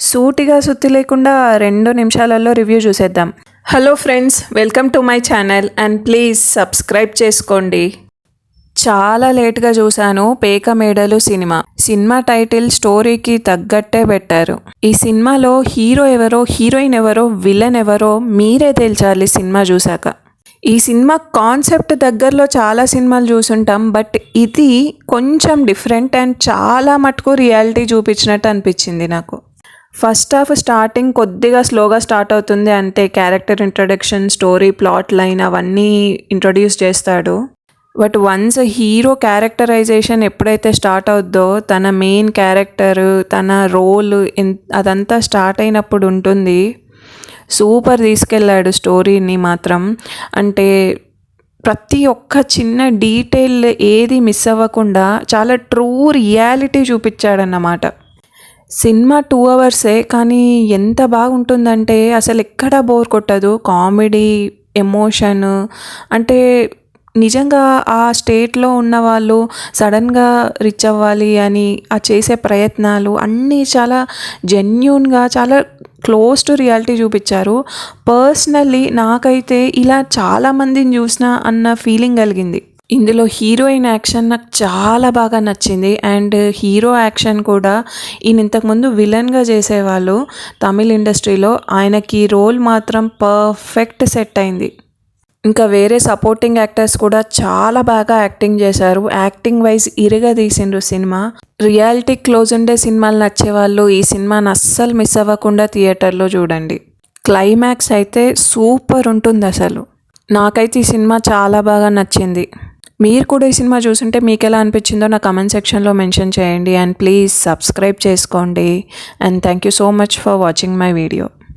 సూటిగా సుత్తి లేకుండా రెండు నిమిషాలలో రివ్యూ చూసేద్దాం. Hello friends welcome to my channel and please subscribe చేసుకోండి. చాలా లేట్గా చూశాను పేక మేడలు సినిమా. సినిమా టైటిల్ స్టోరీకి తగ్గట్టే పెట్టారు. ఈ సినిమాలో హీరో ఎవరో హీరోయిన్ ఎవరో విలన్ ఎవరో మీరే తేల్చాలి సినిమా చూశాక. ఈ సినిమా కాన్సెప్ట్ దగ్గరలో చాలా సినిమాలు చూసుంటాం బట్ ఇది కొంచెం డిఫరెంట్ అండ్ చాలా మటుకు రియాలిటీ చూపించినట్టు అనిపించింది నాకు. ఫస్ట్ హాఫ్ స్టార్టింగ్ కొద్దిగా స్లోగా స్టార్ట్ అవుతుంది అంటే character introduction story plot line అవన్నీ ఇంట్రొడ్యూస్ చేస్తాడు. బట్ వన్స్ హీరో క్యారెక్టరైజేషన్ ఎప్పుడైతే స్టార్ట్ అవుద్దో తన మెయిన్ క్యారెక్టర్ తన రోల్ అదంతా స్టార్ట్ అయినప్పుడు ఉంటుంది. సూపర్ తీసుకెళ్ళాడు స్టోరీని మాత్రం. అంటే ప్రతి ఒక్క చిన్న డీటెయిల్ ఏది మిస్ అవ్వకుండా చాలా ట్రూ రియాలిటీ చూపించాడన్నమాట. సినిమా టూ అవర్సే కానీ ఎంత బాగుంటుందంటే అసలు ఎక్కడా బోర్ కొట్టదు. కామెడీ ఎమోషన్ అంటే నిజంగా ఆ స్టేట్లో ఉన్న వాళ్ళు సడన్గా రిచ్ అవ్వాలి అని ఆ చేసే ప్రయత్నాలు అన్నీ చాలా జెన్యున్గా చాలా క్లోజ్ టు రియాలిటీ చూపించారు. పర్సనల్లీ నాకైతే ఇలా చాలామందిని చూసిన అన్న ఫీలింగ్ కలిగింది. ఇందులో హీరోయిన్ యాక్షన్ నాకు చాలా బాగా నచ్చింది. అండ్ హీరో యాక్షన్ కూడా ఈయన ఇంతకుముందు విలన్గా చేసేవాళ్ళు తమిళ్ ఇండస్ట్రీలో. ఆయనకి రోల్ మాత్రం పర్ఫెక్ట్ సెట్ అయింది. ఇంకా వేరే సపోర్టింగ్ యాక్టర్స్ కూడా చాలా బాగా యాక్టింగ్ చేశారు. యాక్టింగ్ వైజ్ ఇరుగా తీసిండ్రు సినిమా. రియాలిటీ క్లోజ్ ఉండే సినిమాలు నచ్చేవాళ్ళు ఈ సినిమాని అస్సలు మిస్ అవ్వకుండా థియేటర్లో చూడండి. క్లైమాక్స్ అయితే సూపర్ ఉంటుంది అసలు. నాకైతే ఈ సినిమా చాలా బాగా నచ్చింది. మీరు కూడా ఈ సినిమా చూసుంటే మీకు ఎలా అనిపించిందో నా కమెంట్ సెక్షన్లో మెన్షన్ చేయండి. అండ్ ప్లీజ్ సబ్స్క్రైబ్ చేసుకోండి. And thank you so much for watching my video